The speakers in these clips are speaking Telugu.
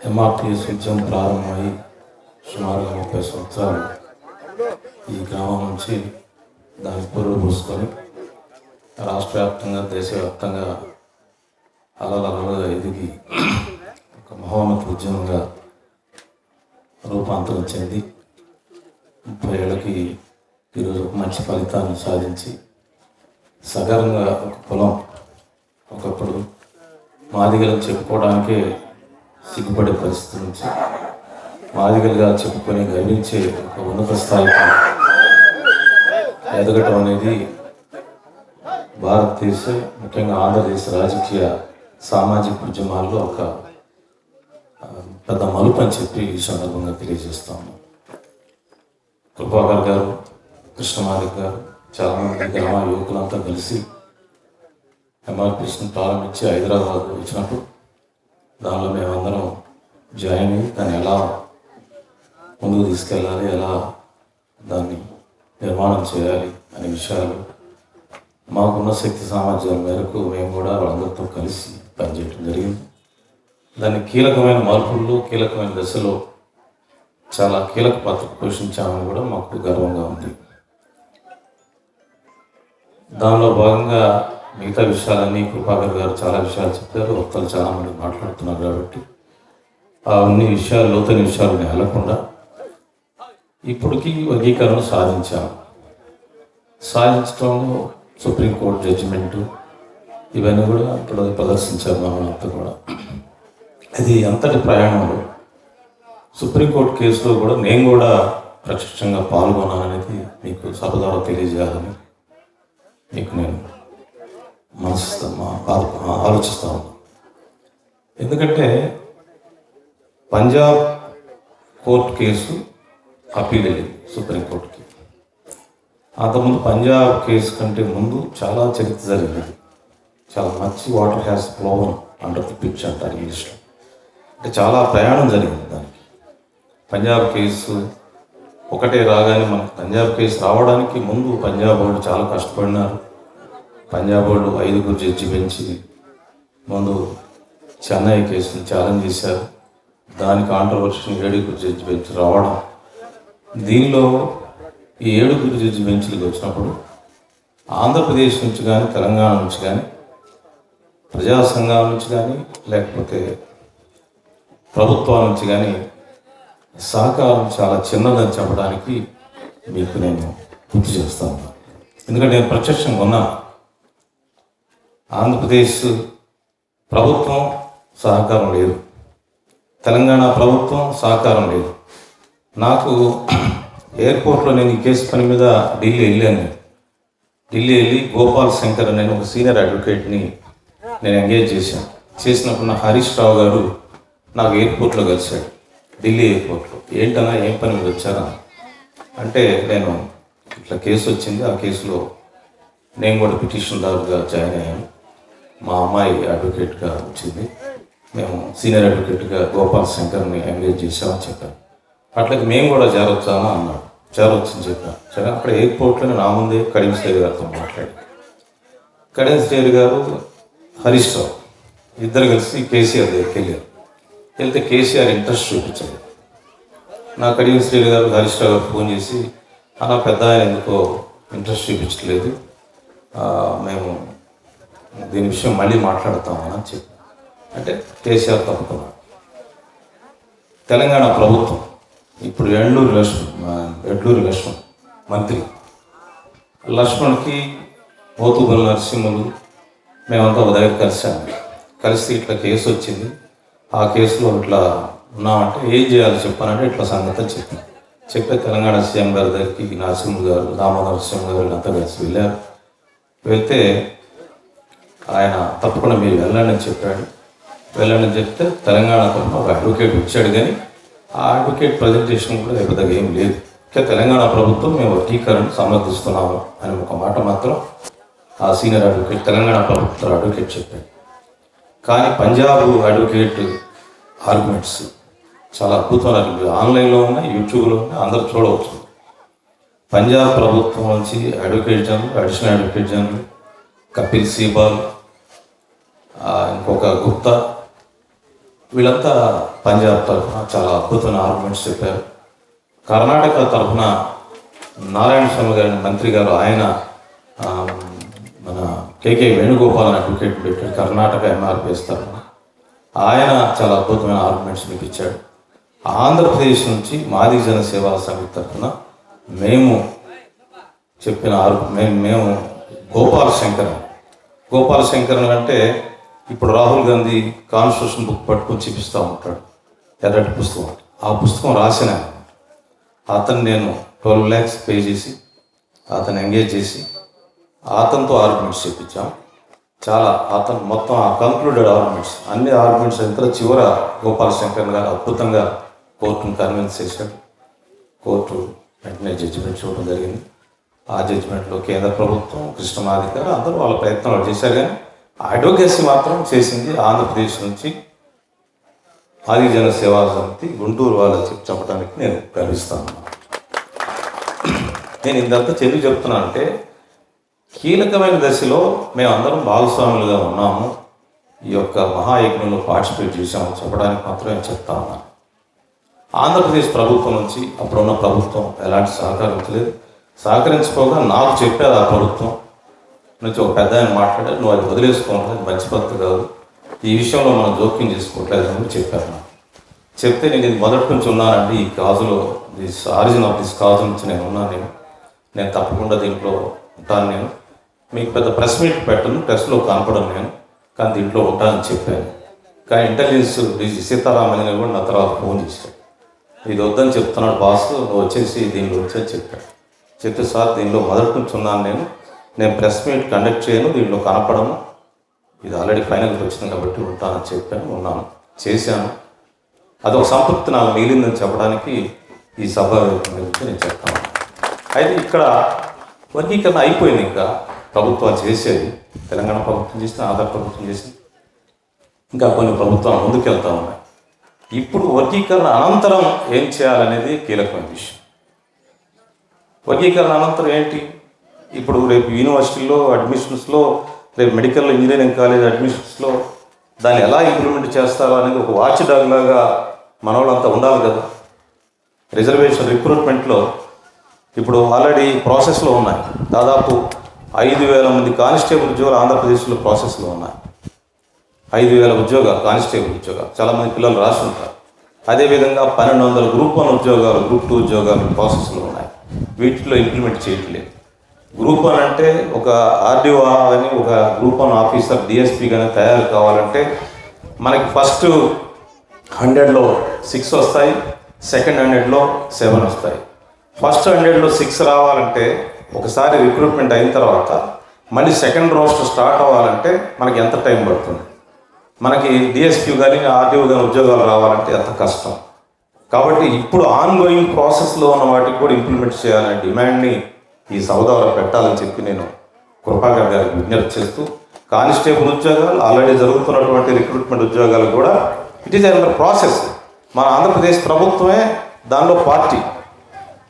ఎంఆర్టీఎస్ ఉద్యమం ప్రారంభమై సుమారుగా ముప్పై సంవత్సరాలు ఈ గ్రామం నుంచి దాని పురుగు పూసుకొని రాష్ట్ర వ్యాప్తంగా దేశవ్యాప్తంగా అలలలలుగా ఎదిగి ఒక మహోన్నత ఉద్యమంగా రూపాంతరం చెంది ముప్పై ఏళ్ళకి ఈరోజు ఒక మంచి ఫలితాన్ని సాధించి సగరంగా ఒక పొలం ఒకప్పుడు మాదిగలను చెప్పుకోవడానికే సిగ్గుపడే పరిస్థితి నుంచి మాదిగలుగా చెప్పుకొని గర్వించే ఒక ఉన్నత స్థాయికి ఎదగటం అనేది భారతదేశ ముఖ్యంగా ఆంధ్రదేశ రాజకీయ సామాజిక ఉద్యమాల్లో ఒక పెద్ద మలుపు అని చెప్పి ఈ సందర్భంగా తెలియజేస్తాము కృపాకర్ గారు కృష్ణమాదిక్ గారు చాలామంది గ్రామ యువకులంతా కలిసి ఎంఆర్పిస్ని ప్రారంభించి హైదరాబాద్ వచ్చినప్పుడు దానిలో మేమందరం జాయిన్ అయ్యి దాన్ని ఎలా ముందుకు తీసుకెళ్ళాలి ఎలా దాన్ని నిర్మాణం చేయాలి అనే విషయాలు మాకున్న శక్తి సామర్థ్యాల మేరకు మేము కూడా వాళ్ళందరితో కలిసి పనిచేయడం జరిగింది. దాని కీలకమైన మార్పుల్లో కీలకమైన దశలో చాలా కీలక పాత్ర పోషించామని కూడా మాకు గర్వంగా ఉంది. దానిలో భాగంగా మిగతా విషయాలన్నీ కృపాకర్ గారు చాలా విషయాలు చెప్పారు. వక్తలు చాలామంది మాట్లాడుతున్నారు కాబట్టి ఆ అన్ని విషయాలు లోతైన విషయాలు వెళ్ళకుండా ఇప్పటికీ వర్గీకరణ సాధించాము సాధించడంలో సుప్రీంకోర్టు జడ్జిమెంటు ఇవన్నీ కూడా ఇప్పుడు ప్రదర్శించారు మనంతా కూడా. అది అంతటి ప్రయాణంలో సుప్రీంకోర్టు కేసులో కూడా నేను కూడా ప్రత్యక్షంగా పాల్గొన్నాననేది మీకు సభ తెలియజేయాలని మీకు నేను మనసిస్తా ఆలోచిస్తాం. ఎందుకంటే పంజాబ్ కోర్టు కేసు అప్పీల్ అయ్యింది సుప్రీంకోర్టుకి. అంతకుముందు పంజాబ్ కేసు కంటే ముందు చాలా చరిత్ర జరిగింది. చాలా మంచి water has flowed under the pitch అంటారు ఇంగ్లీష్లో. అంటే చాలా ప్రయాణం జరిగింది దానికి. పంజాబ్ కేసు ఒకటే రాగానే మనకు పంజాబ్ కేసు రావడానికి ముందు పంజాబ్ వాళ్ళు చాలా కష్టపడినారు. పంజాబ్ వాళ్ళు ఐదుగురు జడ్జి పెంచి ముందు చెన్నై కేసుని ఛాలెంజ్ చేశారు. దాని కాంట్రవర్షన్ ఏడుగురు జడ్జి బెంచ్ రావడం. దీనిలో ఈ ఏడుగురు జడ్జి బెంచ్లకు వచ్చినప్పుడు ఆంధ్రప్రదేశ్ నుంచి కానీ తెలంగాణ నుంచి కానీ ప్రజా సంఘాల నుంచి కానీ లేకపోతే ప్రభుత్వాల నుంచి కానీ సహకారం చాలా చిన్నదని చెప్పడానికి మీకు నేను గుర్తు చేస్తాను ఎందుకంటే నేను ప్రత్యక్షంగా ఉన్నాను ఆంధ్రప్రదేశ్ ప్రభుత్వం సహకారం లేదు. తెలంగాణ ప్రభుత్వం సహకారం లేదు. నాకు ఎయిర్పోర్ట్లో నేను ఈ కేసు పని మీద ఢిల్లీ వెళ్ళాను. ఢిల్లీ వెళ్ళి గోపాల్ శంకర్ అనే ఒక సీనియర్ అడ్వకేట్ని నేను ఎంగేజ్ చేశాను. చేసినప్పుడు నా హరీష్ రావు గారు నాకు ఎయిర్పోర్ట్లో కలిశాడు ఢిల్లీ ఎయిర్పోర్ట్లో. ఏంటన్నా ఏం పని మీద వచ్చారా? అంటే నేను ఇట్లా కేసు వచ్చింది. ఆ కేసులో నేను కూడా పిటిషన్దారుగా జాయిన్ అయ్యాను. మా అమ్మాయి అడ్వకేట్గా వచ్చింది. మేము సీనియర్ అడ్వకేట్గా గోపాల్ శంకర్ని ఎంగేజ్ చేసామని చెప్పాను అట్లకి మేము కూడా చేరొచ్చామా అన్నాడు. చేరొచ్చని చెప్పాను సరే అక్కడ ఎయిర్పోర్ట్లోనే నా ముందే కడియం స్టేర్ గారితో మాట్లాడి కడియం శ్రేరి గారు హరీష్ రావు. ఇద్దరు కలిసి కేసీఆర్ దగ్గరికి వెళ్ళారు. వెళ్తే కేసీఆర్ ఇంట్రెస్ట్ చూపించారు. నా కడియం శ్రీలు గారు హరీష్ రావు గారు ఫోన్ చేసి అలా పెద్ద ఎందుకో ఇంట్రెస్ట్ చూపించట్లేదు. మేము దీని విషయం మళ్ళీ మాట్లాడతామని అని చెప్పి. అంటే కేసీఆర్ తప్పుకున్నాడు తెలంగాణ ప్రభుత్వం ఇప్పుడు ఎండూరు లక్ష్మణ్ ఆ, ఎడ్లూరి లక్ష్మణ్ మంత్రి. లక్ష్మణ్కి పోతుగల్ నరసింహులు మేమంతా ఒక దగ్గర కలిసాము. కలిసి ఇట్లా కేసు వచ్చింది. ఆ కేసులో ఇట్లా ఉన్నామంటే ఏం చేయాలి చెప్పానంటే ఇట్లా సంగతి చెప్పాను చెప్పే. తెలంగాణ సీఎం గారి దగ్గరికి నరసింహ గారు దామోదర సింహ గారు అంతా కలిసి వెళ్ళారు. వెళ్తే ఆయన తప్పకుండా మీరు వెళ్ళండి అని చెప్పాడు. వెళ్ళండి చెప్తే తెలంగాణ తరఫున ఒక అడ్వకేట్ వచ్చాడు కానీ ఆ అడ్వకేట్ ప్రజెంటేషన్ కూడా పెద్దగా ఏం లేదు. ఇంకా తెలంగాణ ప్రభుత్వం మేము వర్గీకరణ సమర్థిస్తున్నాము అని ఒక మాట మాత్రం ఆ సీనియర్ అడ్వకేట్ తెలంగాణ ప్రభుత్వ అడ్వకేట్ చెప్పాడు. కానీ పంజాబ్ అడ్వకేట్ ఆర్గ్యుమెంట్స్ చాలా అద్భుతమైన ఆన్లైన్లో ఉన్నాయి యూట్యూబ్లో ఉన్నాయి అందరూ చూడవచ్చు. పంజాబ్ ప్రభుత్వం నుంచి advocate general additional advocate general Kapil Sibal ఇంకొక గుప్తా. వీళ్ళంతా పంజాబ్ తరఫున చాలా అద్భుతమైన ఆర్గ్యుమెంట్స్ చెప్పారు. కర్ణాటక తరఫున నారాయణ స్వామి గారి మంత్రి గారు ఆయన మన కేకే వేణుగోపాల్ అడ్వకేట్ పెట్టాడు కర్ణాటక ఎంఆర్పిఎస్ తరఫున. ఆయన చాలా అద్భుతమైన ఆర్గ్యుమెంట్స్ మీకు ఇచ్చాడు. ఆంధ్రప్రదేశ్ నుంచి మాది జన సేవా సమితి తరఫున మేము చెప్పిన ఆరు మేము మేము గోపాల శంకర్ గోపాల శంకర్ అంటే ఇప్పుడు రాహుల్ గాంధీ కాన్స్టిట్యూషన్ బుక్ పట్టుకొని చూపిస్తూ ఉంటాడు. ఎర్రటి పుస్తకం. ఆ పుస్తకం రాసిన అతను నేను ట్వెల్వ్ ల్యాక్స్ పే చేసి అతను ఎంగేజ్ చేసి అతనితో ఆర్గ్యుమెంట్స్ చెప్పించాం చాలా అతను మొత్తం ఆ కంక్లూడెడ్ ఆర్గ్యుమెంట్స్ అన్ని ఆర్గ్యుమెంట్స్ అయిన తర్వాత చివర గోపాల శంకర్ గారు అద్భుతంగా కోర్టును కన్విన్స్ చేశాడు. కోర్టు వెంటనే జడ్జిమెంట్ చూడడం జరిగింది. ఆ జడ్జిమెంట్లో కేంద్ర ప్రభుత్వం కృష్ణమాధికారు అందరూ వాళ్ళ ప్రయత్నాలు చేశారు కానీ అడ్వకేసీ మాత్రం చేసింది ఆంధ్రప్రదేశ్ నుంచి ఆదిజన సేవా సమితి గుంటూరు వాళ్ళకి చెప్పడానికి నేను గర్విస్తాను నేను ఇంతంతా చెప్పి చెప్తున్నా అంటే కీలకమైన దశలో మేమందరం భాగస్వాములుగా ఉన్నాము. ఈ యొక్క మహాయజ్ఞంలో పార్టిసిపేట్ చేశాము చెప్పడానికి మాత్రం నేను చెప్తా ఉన్నాను ఆంధ్రప్రదేశ్ ప్రభుత్వం నుంచి అప్పుడున్న ప్రభుత్వం ఎలాంటి సహకరించలేదు సహకరించుకోగా నాకు చెప్పారు ఆ ప్రభుత్వం. నుంచి ఒక పెద్ద ఆయన మాట్లాడారు నువ్వు అది వదిలేసుకోవాలి అది మంచి కాదు. ఈ విషయంలో మనం జోక్యం చేసుకోవట్లేదు అని చెప్పాను చెప్తే నేను ఇది మొదటి నుంచి ఉన్నానండి. ఈ కాజులో this origin of this cause నుంచి నేను ఉన్నాను నేను. నేను తప్పకుండా దీంట్లో ఉంటాను నేను. మీకు పెద్ద ప్రెస్ మీట్ పెట్టను ప్రెస్లో కనపడను నేను. కానీ దీంట్లో ఉంటానని చెప్పాను. కానీ ఇంటెలిజెన్స్ డీజీ సీతారామని కూడా నా తర్వాత ఫోన్ చేశాడు. ఇది వద్దని చెప్తున్నాడు బాస్ నువ్వు వచ్చేసి దీనిలో వచ్చేసి చెప్పాడు. చెప్తే సార్ దీనిలో మొదటి నుంచి ఉన్నాను నేను. నేను ప్రెస్ మీట్ కండక్ట్ చేయను దీనిలో కనపడను ఇది ఆల్రెడీ ఫైనల్కి వచ్చింది కాబట్టి ఉంటానని చెప్పాను ఉన్నాను చేశాను. అదొక సంతృప్తి నాకు మిగిలిందని చెప్పడానికి ఈ సభ గురించి నేను చెప్తాను. అయితే ఇక్కడ వర్గీకరణ అయిపోయింది ఇంకా. ప్రభుత్వాలు చేసేది తెలంగాణ ప్రభుత్వం చేసింది ఆంధ్ర ప్రభుత్వం చేసింది. ఇంకా కొన్ని ప్రభుత్వాలు ముందుకెళ్తా ఉన్నాయి. ఇప్పుడు వర్గీకరణ అనంతరం ఏం చేయాలనేది కీలకమైన విషయం. వర్గీకరణ అనంతరం ఏంటి? ఇప్పుడు రేపు యూనివర్సిటీలో అడ్మిషన్స్లో రేపు మెడికల్ ఇంజనీరింగ్ కాలేజ్ అడ్మిషన్స్లో దాన్ని ఎలా ఇంప్లిమెంట్ చేస్తారో అనేది ఒక వాచ్ డాగ్ లాగా మన వాళ్ళంతా ఉండాలి కదా. రిజర్వేషన్ రిక్రూట్మెంట్లో ఇప్పుడు ఆల్రెడీ ప్రాసెస్లో ఉన్నాయి. దాదాపు ఐదు వేల మంది కానిస్టేబుల్ ఉద్యోగాలు ఆంధ్రప్రదేశ్లో ప్రాసెస్లో ఉన్నాయి. ఐదు వేల ఉద్యోగాలు కానిస్టేబుల్ ఉద్యోగాలు చాలామంది పిల్లలు రాసి ఉంటారు అదేవిధంగా పన్నెండు వందల గ్రూప్ వన్ ఉద్యోగాలు గ్రూప్ టూ ఉద్యోగాలు ప్రాసెస్లో ఉన్నాయి. వీటిలో ఇంప్లిమెంట్ చేయట్లేదు. గ్రూప్ వన్ అంటే ఒక ఆర్డీఓ కానీ ఒక గ్రూప్ వన్ ఆఫీసర్ డిఎస్పీ కానీ తయారు కావాలంటే మనకి ఫస్ట్ హండ్రెడ్లో సిక్స్ వస్తాయి సెకండ్ హండ్రెడ్లో సెవెన్ వస్తాయి. ఫస్ట్ హండ్రెడ్లో సిక్స్ రావాలంటే ఒకసారి రిక్రూట్మెంట్ అయిన తర్వాత మళ్ళీ సెకండ్ రోస్టర్ స్టార్ట్ అవ్వాలంటే మనకి ఎంత టైం పడుతుంది? మనకి డిఎస్క్యూ కానీ ఆర్టీఓ కానీ ఉద్యోగాలు రావాలంటే ఎంత కష్టం? కాబట్టి ఇప్పుడు ఆన్గోయింగ్ ప్రాసెస్లో ఉన్న వాటికి కూడా ఇంప్లిమెంట్ చేయాలనే డిమాండ్ని ఈ సభ పెట్టాలని చెప్పి నేను కృపాకర్ గారికి విజ్ఞప్తి చేస్తూ కానిస్టేబుల్ ఉద్యోగాలు ఆల్రెడీ జరుగుతున్నటువంటి రిక్రూట్మెంట్ ఉద్యోగాలు కూడా ఇట్ ఈస్ అండర్ ప్రాసెస్ మన ఆంధ్రప్రదేశ్ ప్రభుత్వమే దానిలో పార్టీ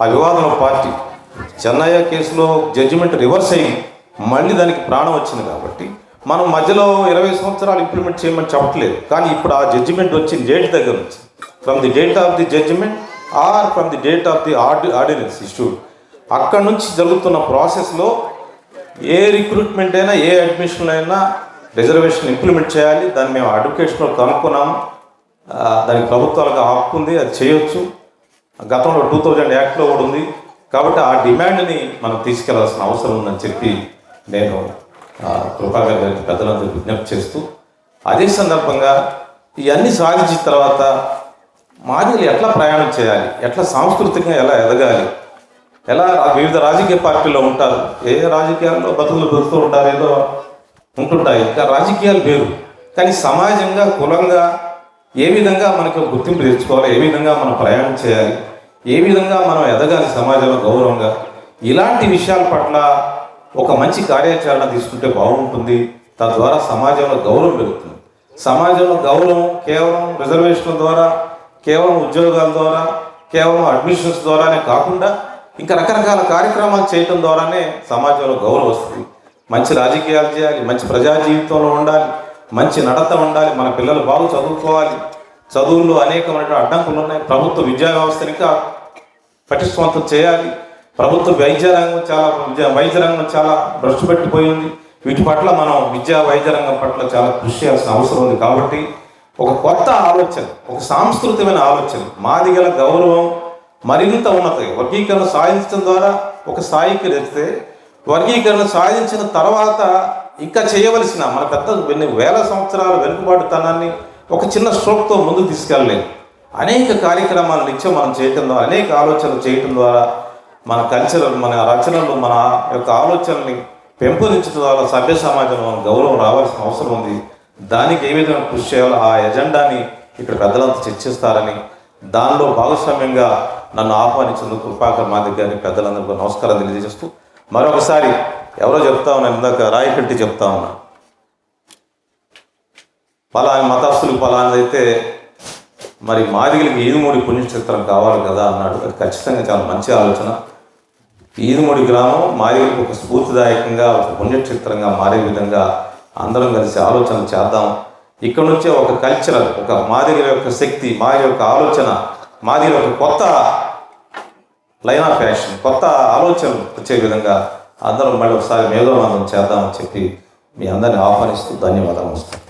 ఆ వివాదంలో పార్టీ చెన్నయ్య కేసులో జడ్జిమెంట్ రివర్స్ అయ్యి మళ్ళీ దానికి ప్రాణం వచ్చింది కాబట్టి మనం మధ్యలో ఇరవై సంవత్సరాలు ఇంప్లిమెంట్ చేయమని చెప్పట్లేదు. కానీ ఇప్పుడు ఆ జడ్జిమెంట్ వచ్చిన డేట్ దగ్గర నుంచి from the date of the judgement or from the date of the ord ordinance issued అక్కడి నుంచి జరుగుతున్న ప్రాసెస్లో ఏ రిక్రూట్మెంట్ అయినా ఏ అడ్మిషన్ అయినా రిజర్వేషన్ ఇంప్లిమెంట్ చేయాలి. దాన్ని మేము అడ్యుకేషన్లో కనుక్కున్నాము. దానికి ప్రభుత్వాలకు హక్కు ఉంది అది చేయొచ్చు. గతంలో టూ థౌజండ్ యాక్ట్లో కూడా ఉంది. కాబట్టి ఆ డిమాండ్ని మనం తీసుకెళ్ళాల్సిన అవసరం ఉందని చెప్పి నేను ఆ, కృపాకర్ గారికి పెద్దలందరూ విజ్ఞప్తి చేస్తూ అదే సందర్భంగా ఇవన్నీ సాధించిన తర్వాత మాదిలు ఎట్లా ప్రయాణం చేయాలి? ఎట్లా సాంస్కృతికంగా ఎలా ఎదగాలి? ఎలా వివిధ రాజకీయ పార్టీలో ఉంటారు? ఏ రాజకీయాల్లో బతుకులు బతుకుతూ ఉంటారు ఏదో ఉంటుంటాయి. ఇంకా రాజకీయాలు వేరు. కానీ సమాజంగా కులంగా ఏ విధంగా మనకు గుర్తింపు తెచ్చుకోవాలి ఏ విధంగా మనం ప్రయాణం చేయాలి ఏ విధంగా మనం ఎదగాలి సమాజంలో గౌరవంగా ఇలాంటి విషయాల పట్ల ఒక మంచి కార్యాచరణ తీసుకుంటే బాగుంటుంది. తద్వారా సమాజంలో గౌరవం పెరుగుతుంది. సమాజంలో గౌరవం కేవలం రిజర్వేషన్ల ద్వారా కేవలం ఉద్యోగాల ద్వారా కేవలం అడ్మిషన్స్ ద్వారానే కాకుండా ఇంకా రకరకాల కార్యక్రమాలు చేయటం ద్వారానే సమాజంలో గౌరవం వస్తుంది. మంచి రాజకీయాలు చేయాలి మంచి ప్రజా జీవితంలో ఉండాలి మంచి నడత ఉండాలి మన పిల్లలు బాగా చదువుకోవాలి. చదువుల్లో అనేకమైన అడ్డంకులు ఉన్నాయి. ప్రభుత్వ విద్యా వ్యవస్థని ఇంకా పటిష్టవంతం చేయాలి. ప్రభుత్వ వైద్య రంగం చాలా విద్యా వైద్య రంగం చాలా భ్రష్టు పెట్టిపోయింది వీటి పట్ల మనం విద్యా వైద్య రంగం పట్ల చాలా కృషి చేయాల్సిన అవసరం ఉంది. కాబట్టి ఒక కొత్త ఆలోచన ఒక సాంస్కృతికమైన ఆలోచన మాది గల గౌరవం మరింత ఉన్నది వర్గీకరణ సాధించడం ద్వారా ఒక స్థాయికి ఎదిగితే వర్గీకరణ సాధించిన తర్వాత ఇంకా చేయవలసిన మన పెద్ద కొన్ని వేల సంవత్సరాల వెనుకబాటుతనాన్ని ఒక చిన్న స్ట్రోక్తో ముందుకు తీసుకెళ్ళలేము అనేక కార్యక్రమాలు నిత్యం మనం చేయటం ద్వారా అనేక ఆలోచనలు చేయటం ద్వారా మన కల్చరల్ మన రచనలు మన యొక్క ఆలోచనల్ని పెంపొందించడం ద్వారా సభ్య సమాజంలో మన గౌరవం రావాల్సిన అవసరం ఉంది. దానికి ఏ విధంగా కృషి చేయాలో ఆ ఎజెండాని ఇక్కడ పెద్దలంతా చర్చిస్తారని దానిలో భాగస్వామ్యంగా నన్ను ఆహ్వానించినందుకు కృపాకర్ మాదిక్ గారికి పెద్దలందరికీ నమస్కారం తెలియజేస్తూ మరొకసారి ఎవరో చెప్తా ఉన్నాను ఇందాక రాయకట్టి చెప్తా ఉన్నా. పలాని మతస్థులు పలానిదైతే మరి మాదిగలకి ఈదుమూడి పుణ్యక్షేత్రం కావాలి కదా అన్నాడు. అది ఖచ్చితంగా చాలా మంచి ఆలోచన. ఈదుమూడి గ్రామం మాదిగలకు ఒక స్ఫూర్తిదాయకంగా ఒక పుణ్యక్షేత్రంగా మారే విధంగా అందరం కలిసి ఆలోచన చేద్దాం. ఇక్కడ నుంచే ఒక కల్చరల్ ఒక మాదిగల యొక్క శక్తి మాది యొక్క ఆలోచన మాది ఒక కొత్త లైన్ ఆఫ్ యాక్షన్ కొత్త ఆలోచనలు వచ్చే విధంగా అందరం మళ్ళీ ఒకసారి మేధోనందం చేద్దామని చెప్పి మీ అందరిని ఆహ్వానిస్తూ ధన్యవాదాలు. వస్తాను